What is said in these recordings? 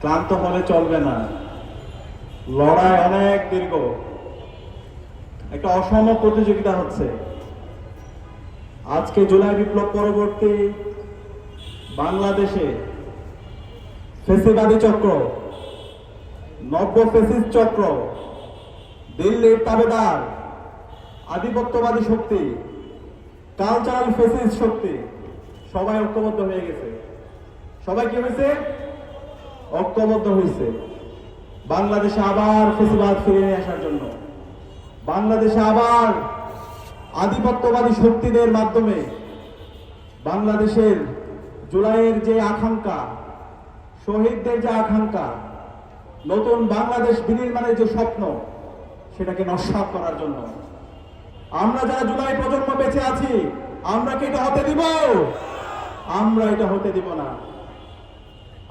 ক্লান্ত হলে চলবে না। লড়াই অনেক দীর্ঘ। একটা অসম প্রতিযোগিতা হচ্ছে। আজকে জুলাই বিপ্লব পরবর্তী বাংলাদেশে ফেসিবাদী চক্র, নব্য ফেসিস চক্র, দিল্লির তাবেদার, আধিপত্যবাদী শক্তি, কালচারাল ফেসিস শক্তি, সবাই ঐক্যবদ্ধ হয়ে গেছে। সবাই কি হয়েছে? ঐক্যবদ্ধ হয়েছে বাংলাদেশে আবার ফেসিবাদ ফিরে নিয়ে আসার জন্য। বাংলাদেশে আবার আধিপত্যবাদী শক্তিদের মাধ্যমে বাংলাদেশের জুলাইয়ের যে আকাঙ্ক্ষা, শহীদদের যে আকাঙ্ক্ষা, নতুন বাংলাদেশ বিনির্মাণের যে স্বপ্ন, সেটাকে নস্বাত করার জন্য। আমরা যারা জুলাই প্রজন্ম বেঁচে আছি, আমরা কি এটা হতে দিব? আমরা এটা হতে দিব না।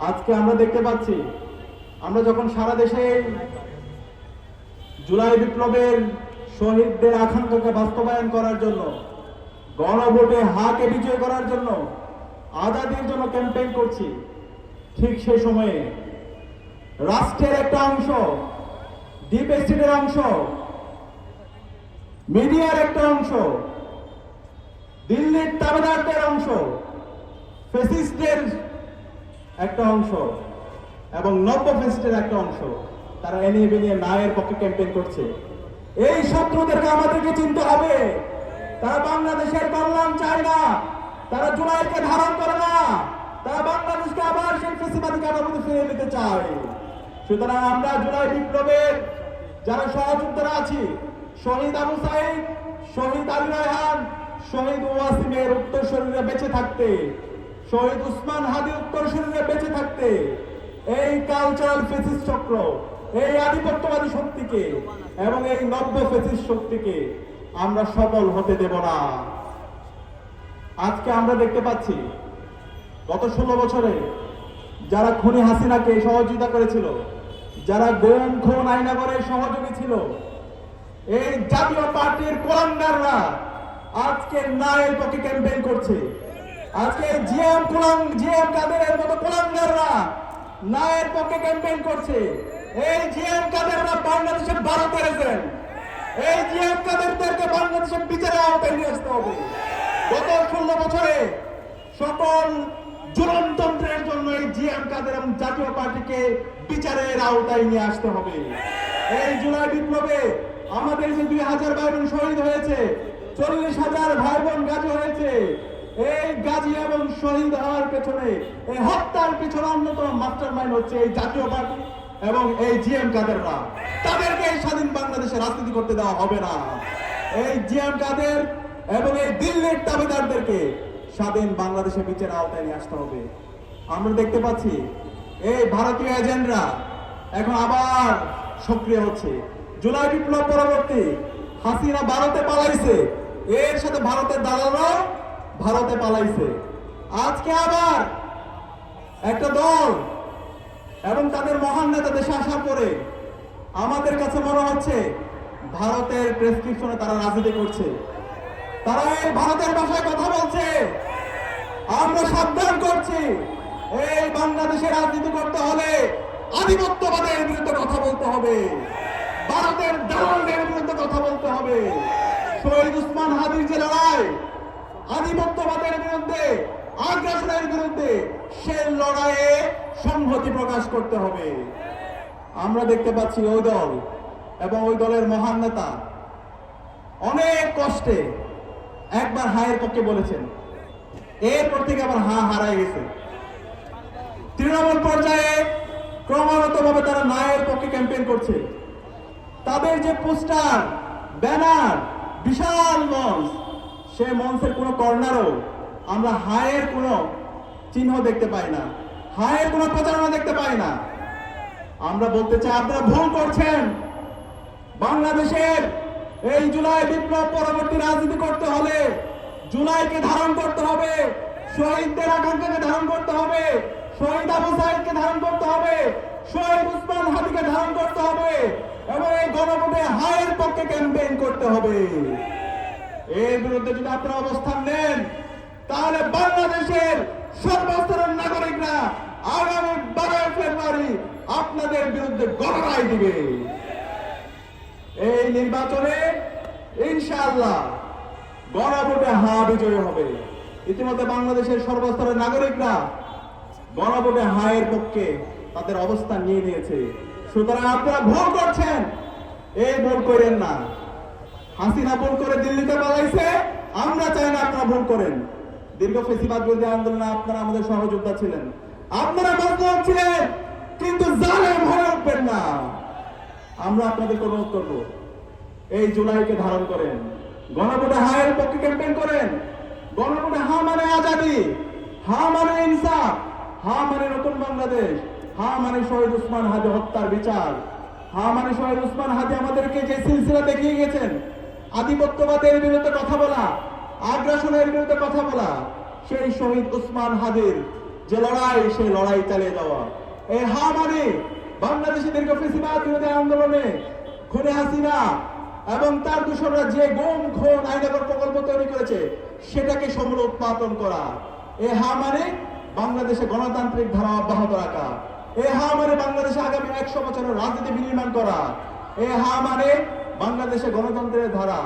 আজকে আমরা দেখতে পাচ্ছি, আমরা যখন সারা দেশে জুলাই বিপ্লবের শহীদদের আকাঙ্ক্ষাকে বাস্তবায়ন করার জন্য, গণভোটে হাকে বিজয় করার জন্য, আজাদির জন্য ক্যাম্পেইন করছি, ঠিক সেই সময়ে রাষ্ট্রের একটা অংশ ডিপ স্টেটের অংশ, মিডিয়ার একটা অংশ, দিল্লির তাবেদারদের অংশ ফেসিস্টের একটা অংশ এবং নব্য ফেসিস্টের একটা অংশ তারা এনিয়ে বেনিয়ে নায়ের পক্ষে ক্যাম্পেইন করছে। এই শত্রুদেরকে আমাদেরকে চিনতে হবে। তারা বাংলাদেশের কল্যাণ চায় না। তারা জুলাইকে ধারণ করে না। তারা বাংলাদেশকে আবার সেই ফেসিবাদী কাঠামোতে ফিরে নিতে চায়। সুতরাং আমরা জুলাই বিপ্লবের যারা সহযোদ্ধারা আছি, শহীদ আবু সাইদ, শহীদ আলী রায়হান, শহীদ ওয়াসিমের উত্তর শরীরে বেঁচে থাকতে, শহীদ উসমান হাদি উত্তর শরীরে বেঁচে থাকতে এই কালচারাল ফেসিস চক্র, এই আধিপত্যবাদী শক্তিকে এবং এই নব্য ফেসিস শক্তিকে আমরা সফল হতে দেব না। আজকে আমরা দেখতে পাচ্ছি, গত ষোলো বছরে যারা খুনি হাসিনাকে সহযোগিতা করেছিল, যারা গোম খুন আইনাগরের সহযোগী ছিল, এই জাতীয় পার্টির কোলাঙ্গাররা আজকে নায়ের পক্ষে ক্যাম্পেইন করছে। আজকে জিএম কোলাং জিএম কাদেরের মতো কোলাঙ্গাররা নায়ের পক্ষে ক্যাম্পেইন করছে। এই জিএম কাদেররা বাংলাদেশে ভারতের এজেন্ট এই জিএম কাদেরদেরকে বাংলাদেশের বিচারে আওতায় নিয়ে আসতে হবে। গত ষোলো বছরে সকল জুলনতন্ত্রের জন্য এই জিএম কাদের এবং জাতীয় পার্টিকে বিচারের আওতায় নিয়ে আসতে হবে। এই জুলাই বিপ্লবে আমাদের যে দুই হাজার ভাই বোন শহীদ হয়েছে, চল্লিশ হাজার ভাই বোন গাজী হয়েছে এই গাজী এবং শহীদ হওয়ার পেছনে, এই হত্যার পেছনে অন্যতম মাস্টার মাইন্ড হচ্ছে এই জাতীয় পার্টি এবং এই কাদেররা। তাদেরকে এই স্বাধীন বাংলাদেশে রাজনীতি করতে দেওয়া হবে না। এই জিএম কাদের এবং এই দিল্লির দাবিদারদেরকে স্বাধীন বাংলাদেশের বিচার আওতায় নিয়ে আসতে হবে। আমরা দেখতে পাচ্ছি, এই ভারতীয় এজেন্টরা এখন আবার সক্রিয় হচ্ছে। জুলাই বিপ্লব পরবর্তী হাসিনা ভারতে পালাইছে। এর সাথে ভারতের দালালরাও ভারতে পালাইছে। আজকে আবার একটা দল এবং তাদের মহান নেতা দেশে আসার পরে আমাদের কাছে মনে হচ্ছে ভারতের প্রেসক্রিপশনে তারা রাজনীতি করছে। তারা এই ভারতের ভাষায় কথা বলছে। আমরা সাবধান করছি। এই বাংলাদেশে রাজনীতি করতে হলে আধিপত্যবাদের বিরুদ্ধে কথা বলতে হবে। ভারতের দালালদের বিরুদ্ধে কথা বলতে হবে। শহীদ উসমান হাদির যে লড়াই আধিপত্যবাদের বিরুদ্ধে, আগ্রাসনের বিরুদ্ধে সে লড়াইয়ে সংহতি প্রকাশ করতে হবে। আমরা দেখতে পাচ্ছি ওই দল এবং ওই দলের মহান নেতা অনেক কষ্টে একবার হায়ের পক্ষে বলেছেন, এরপর থেকে আবার হা হারায় গেছে। তৃণমূল পর্যায়ে ক্রমাগত ভাবে তারা নায়ের পক্ষে ক্যাম্পেইন করছে। তাদের যে পোস্টার, ব্যানার, বিশাল মঞ্চ সে মঞ্চের কোনো কর্নারও আমরা হায়ের কোনো চিহ্ন দেখতে পাই না। হায়ের কোনো প্রচারণা দেখতে পাই না। আমরা বলতে চাই, আপনারা ভুল করছেন। বাংলাদেশের এই জুলাই বিপ্লব পরবর্তী রাজনীতি করতে হলে জুলাইকে ধারণ করতে হবে, শহীদদের আকাঙ্ক্ষাকে ধারণ করতে হবে, শহীদ আবু সাইদকে ধারণ করতে হবে, শহীদ উসমান হাদিকে ধারণ করতে হবে এবং এই গণভোটে হায়ের পক্ষে ক্যাম্পেইন করতে হবে। এর বিরুদ্ধে যদি আপনারা অবস্থান নেন, তাহলে বাংলাদেশের সর্বস্তরের নাগরিকরা আগামী বারোই ফেব্রুয়ারি আপনাদের বিরুদ্ধে গণনায় দিবে। এই নির্বাচনে ইনশাআল্লাহ গণভোটে হা বিজয় হবে। ইতিমধ্যে বাংলাদেশের সর্বস্তরের নাগরিকরা গণভোটে হায়ের পক্ষে তাদের অবস্থান নিয়ে নিয়েছে। সুতরাং আপনারা ভোট করছেন, এই ভোট করেন না। হাসিনা ভুল করে দিল্লিতে পালাইছে, আমরা চাই না আপনারা ভুল করেন। দীর্ঘ ফেসিবাদ বিরোধী আন্দোলনে আপনারা আমাদের সহযোগিতা ছিলেন। আপনারা মজলুম ছিলেন, কিন্তু জালেম হয়ে উঠবেন না। আমরা আপনাদের কোনো করব এই জুলাইকে ধারণ করেন। গণভোটে হায়ের পক্ষে ক্যাম্পেইন করেন। গণভোটে হা মানে আজাদি, হা মানে ইনসাফ, হা মানে নতুন বাংলাদেশ, হা মানে শহীদ উসমান হাদি হত্যার বিচার। হা মানে শহীদ উসমান হাদি আমাদেরকে যে সিলসিলা দেখিয়ে গেছেন আধিপত্যবাদের বিরুদ্ধে কথা বলা, আগ্রাসনের বিরুদ্ধে কথা বলা, সেই শহীদ উসমান হাদির যে লড়াই, সেই লড়াই চালিয়ে যাওয়া। এই হা মানে বাংলাদেশে দীর্ঘ ফেসিবাদ বিরোধী আন্দোলনে খুনে হাসিনা এবং তার দূষণরা যে গোম, খুন, আইনগর প্রকল্প তৈরি করেছে, সেটাকে সমূল উৎপাদন করা। এ হা মানে বাংলাদেশে গণতান্ত্রিক ধারা অব্যাহত রাখা। এ হা মানে বাংলাদেশে আগামী একশো বছরের রাজনীতি বিনির্মাণ করা। এ হা মানে বাংলাদেশে গণতন্ত্রের ধারা